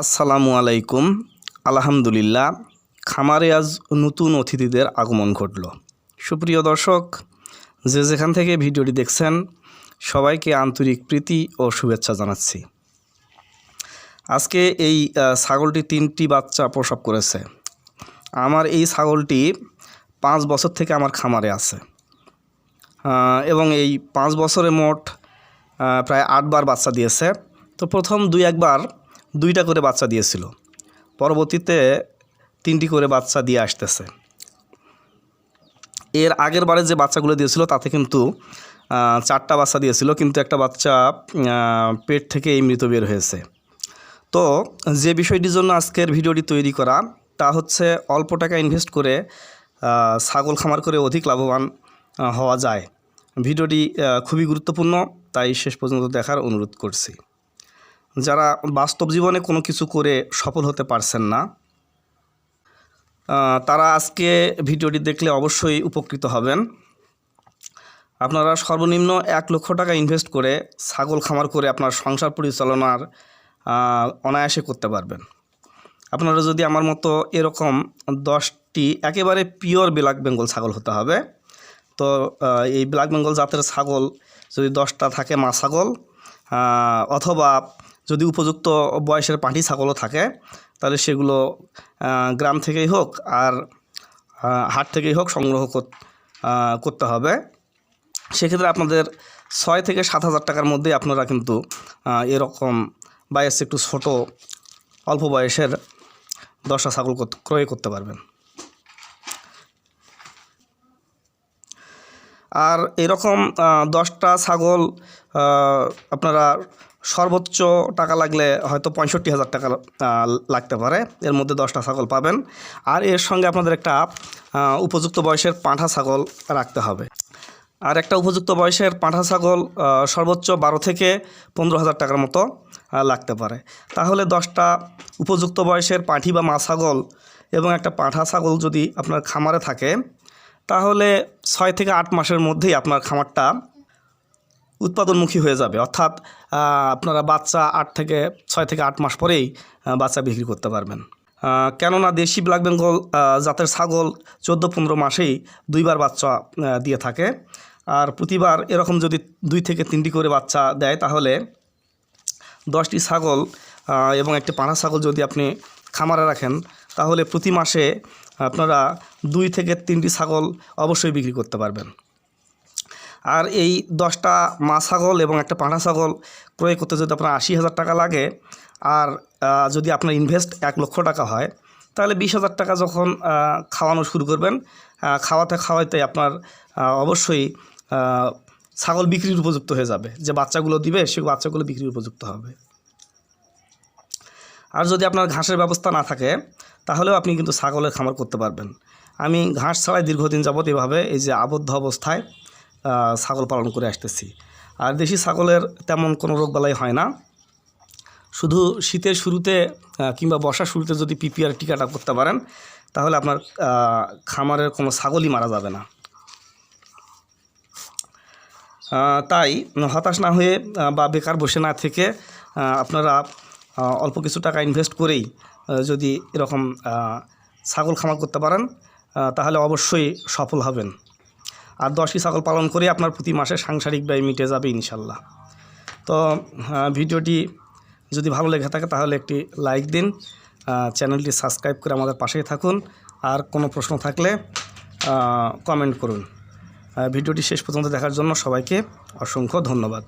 আসসালামু আলাইকুম। আলহামদুলিল্লাহ, খামারে আজ নতুন অতিথিদের আগমন ঘটল। সুপ্রিয় দর্শক, যে যেখান থেকে ভিডিওটি দেখছেন, সবাইকে আন্তরিক প্রীতি ও শুভেচ্ছা জানাচ্ছি। আজকে এই ছাগলটি তিনটি বাচ্চা প্রসব করেছে। আমার এই ছাগলটি পাঁচ বছর থেকে আমার খামারে আছে। এবং এই পাঁচ বছরে মোট প্রায় আটবার বাচ্চা দিয়েছে। তো প্রথম দুই একবার দুইটা করে বাচ্চা দিয়েছিল। পরবর্তীতে তিনটি করে বাচ্চা দিয়ে আসতেছে। এর আগের বারে যে বাচ্চাগুলো দিয়েছিল, তাতে কিন্তু চারটা বাচ্চা দিয়েছিল, কিন্তু একটা বাচ্চা পেট থেকে এই মৃত বের হয়েছে। তো যে বিষয়টির জন্য আজকের ভিডিওটি তৈরি করা, তা হচ্ছে অল্প টাকা ইনভেস্ট করে ছাগল খামার করে অধিক লাভবান হওয়া যায়। ভিডিওটি খুবই গুরুত্বপূর্ণ, তাই শেষ পর্যন্ত দেখার অনুরোধ করছি। যারা বাস্তব জীবনে কোনো কিছু করে সফল হতে পারছেন না তারা আজকে ভিডিওটি দেখলে অবশ্যই উপকৃত হবেন। আপনারা সর্বনিম্ন এক লক্ষ টাকা ইনভেস্ট করে ছাগল খামার করে আপনার সংসার পরিচালনার অনায়াসে করতে পারবেন। আপনারা যদি আমার মতো এরকম দশটি একেবারে পিওর ব্ল্যাক বেঙ্গল ছাগল হতে হবে, তো এই ব্ল্যাক বেঙ্গল জাতের ছাগল যদি দশটা থাকে মা ছাগল অথবা যদি উপযুক্ত বয়সের পাঁঠি ছাগলও থাকে, তাহলে সেগুলো গ্রাম থেকেই হোক আর হাট থেকেই হোক সংগ্রহ করতে হবে। সেক্ষেত্রে আপনাদের ছয় থেকে সাত হাজার টাকার মধ্যে আপনারা কিন্তু এরকম বয়স একটু ছোট, অল্প বয়সের দশটা ছাগল ক্রয় করতে পারবেন। আর এরকম দশটা ছাগল আপনারা সর্বোচ্চ টাকা লাগলে হয়তো পঁয়ষট্টি হাজার টাকা লাগতে পারে। এর মধ্যে দশটা ছাগল পাবেন। আর এর সঙ্গে আপনাদের একটা উপযুক্ত বয়সের পাঁঠা ছাগল রাখতে হবে। আর একটা উপযুক্ত বয়সের পাঁঠা ছাগল সর্বোচ্চ বারো থেকে পনেরো হাজার টাকার মতো লাগতে পারে। তাহলে দশটা উপযুক্ত বয়সের পাঁঠি বা মা ছাগল এবং একটা পাঁঠা ছাগল যদি আপনার খামারে থাকে, তাহলে ছয় থেকে আট মাসের মধ্যেই আপনার খামারটা উৎপাদনমুখী হয়ে যাবে। অর্থাৎ আপনারা বাচ্চা আট থেকে ছয় থেকে আট মাস পরেই বাচ্চা বিক্রি করতে পারবেন। কেননা দেশি ব্ল্যাক বেঙ্গল জাতের ছাগল চোদ্দ পনেরো মাসেই দুইবার বাচ্চা দিয়ে থাকে। আর প্রতিবার এরকম যদি দুই থেকে তিনটি করে বাচ্চা দেয়, তাহলে দশটি ছাগল এবং একটি পাঁঠা ছাগল যদি আপনি খামারে রাখেন, তাহলে প্রতি মাসে আপনারা দুই থেকে তিনটি ছাগল অবশ্যই বিক্রি করতে পারবেন। আর এই দশটা মা ছাগল এবং একটা পাঁঠা ছাগল ক্রয় করতে যদি আপনার আশি হাজার টাকা লাগে আর যদি আপনার ইনভেস্ট এক লক্ষ টাকা হয়, তাহলে বিশ হাজার টাকা যখন খাওয়ানো শুরু করবেন খাওয়াতে খাওয়াইতে আপনার অবশ্যই ছাগল বিক্রির উপযুক্ত হয়ে যাবে। যে বাচ্চাগুলো দিবে, সে বাচ্চাগুলো বিক্রির উপযুক্ত হবে। আর যদি আপনার ঘাসের ব্যবস্থা না থাকে, তাহলেও আপনি কিন্তু ছাগলের খামার করতে পারবেন। আমি ঘাস ছাড়াই দীর্ঘদিন যাবত এভাবে এই যে আবদ্ধ অবস্থায় ছাগল পালন করে আসতেছি। আর দেশি ছাগলের তেমন কোনো রোগবালাই হয় না। শুধু শীতের শুরুতে কিংবা বর্ষার শুরুতে যদি পিপিআর টিকাটা করতে পারেন, তাহলে আপনার খামারের কোনো ছাগলই মারা যাবে না। তাই হতাশ না হয়ে বা বেকার বসে না থেকে আপনারা অল্প কিছু টাকা ইনভেস্ট করেই যদি এরকম ছাগল খামার করতে পারেন তাহলে অবশ্যই সফল হবেন। আর দশটি ছাগল পালন করে আপনার প্রতি মাসে সাংসারিক ব্যয় মিটে যাবে ইনশাল্লাহ। তো ভিডিওটি যদি ভালো লেগে থাকে তাহলে একটি লাইক দিন চ্যানেলটি সাবস্ক্রাইব করে আমাদের পাশেই থাকুন। আর কোনো প্রশ্ন থাকলে কমেন্ট করুন। ভিডিওটি শেষ পর্যন্ত দেখার জন্য সবাইকে অসংখ্য ধন্যবাদ।